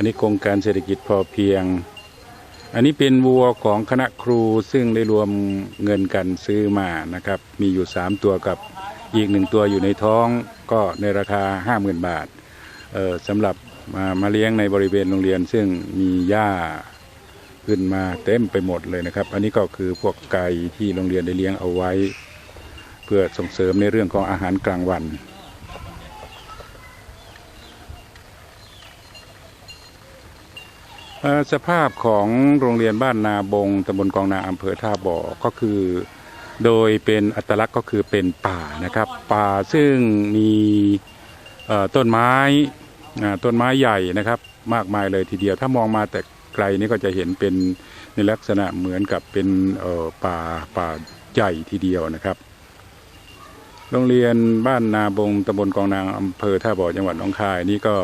อันนี้โครงการเศรษฐกิจพอเพียง อันนี้เป็นวัวของคณะครูซึ่งได้รวมเงินกันซื้อมานะครับ มีอยู่ 3 ตัวกับอีกหนึ่งตัวอยู่ในท้องก็ในราคา 50,000 บาทเออสำหรับมามาเลี้ยงในบริเวณโรงเรียน ซึ่งมีหญ้าขึ้นมาเต็มไปหมดเลยนะครับ อันนี้ก็คือพวกไก่ที่โรงเรียนได้เลี้ยงเอาไว้ เพื่อส่งเสริมในเรื่องของอาหารกลางวัน สภาพของโรงเรียนบ้านนาบงตำบลกองนาอำเภอท่าบ่อก็คือ โดยเป็นอัตลักษณ์ก็คือเป็นป่านะครับ ป่าซึ่งมีต้นไม้ต้นไม้ใหญ่นะครับ มากมายเลยทีเดียว ถ้ามองมาแต่ไกลนี่ก็จะเห็นเป็นในลักษณะเหมือนกับเป็นป่าป่าใหญ่ทีเดียวนะครับ โรงเรียนบ้านนาบงตำบลกองนางอำเภอท่าบ่อจังหวัดหนองคายนี่ก็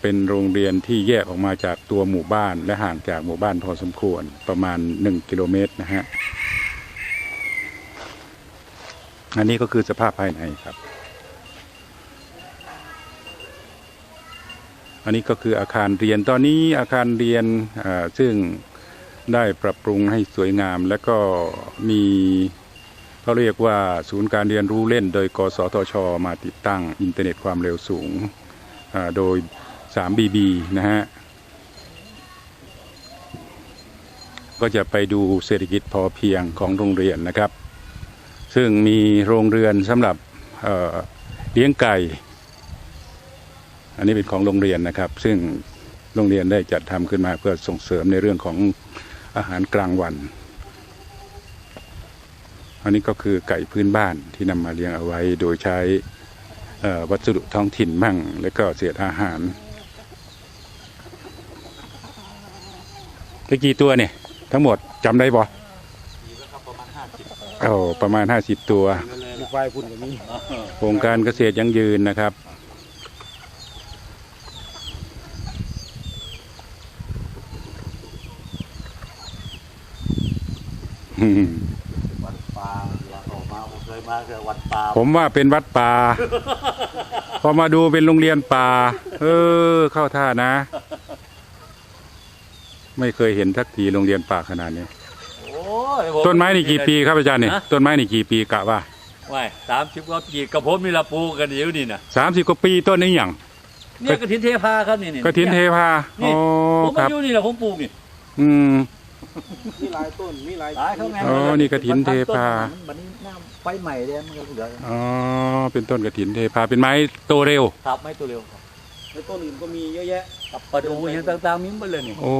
เป็นโรงเรียนที่แยกออกมาจากตัวหมู่บ้านและห่างจากหมู่บ้านพอสมควรประมาณ 1 กิโลเมตรนะฮะ อันนี้ก็คือสภาพภายในครับ อันนี้ก็คืออาคารเรียนตอนนี้อาคารเรียนซึ่งได้ปรับปรุงให้สวยงามและก็มีเขาเรียกว่าศูนย์การเรียนรู้เล่นโดย กสทช มาติดตั้งอินเทอร์เน็ตความเร็วสูง โดย 3BB นะฮะ ก็จะไปดูเศรษฐกิจพอเพียงของโรงเรียนนะครับ ซึ่งมีโรงเรือนสำหรับเเลี้ยงไก่ อันนี้เป็นของโรงเรียนนะครับ ซึ่งโรงเรียนได้จัดทำขึ้นมาเพื่อส่งเสริมในเรื่องของอาหารกลางวัน อันนี้ก็คือไก่พื้นบ้านที่นำมาเลี้ยงเอาไว้โดยใช้ วัสดุท้องถิ่นมั่ง แล้วก็เศษอาหารตะกี่ตัวเนี่ย ทั้งหมดจำได้บ่โอ้ประมาณห้าสิบตัวลูกไฟพุ่นก็มีโครงการเกษตรยั่งยืนนะครับวัดป่าอยากออก มาผมเคยมาแค่วัดป่าผมว่าเป็นวัดป่า พอมาดูเป็นโรงเรียนป่า เออ เข้าท่านะ ไม่เคยเห็นสักทีโรงเรียนป่าขนาดนี้ โอ้ยผต้นไม้นี่กี่ปีครับอาจารย์เนี่ยฮะต้นไม้นี่กี่ปีกะว่าไม่สามสิบกว่าปีกับผมมีละปลูกกันอยู่นี่นะสามสิบกว่าปีต้นนี้อย่างเนี่ยกระถินเทพาครับนี่นี่กระถินเทพานี่โอ้ผมคมารับอยู่นี่แหละผมปลูกนี่ อืม มีหลายต้นมีหลายหลายเขาแม่อ๋อนี่กฐินเทพามันนี่น้ำไฟใหม่เลยมันก็เหลืออ๋อเป็นต้นกระถินเทพาเป็นไม้โตเร็วครับไม่ตัวเร็วครับในต้นอื่นก็มีเยอะแยะกับประดูอย่างต่างๆมีหมดเลยนี่โอ้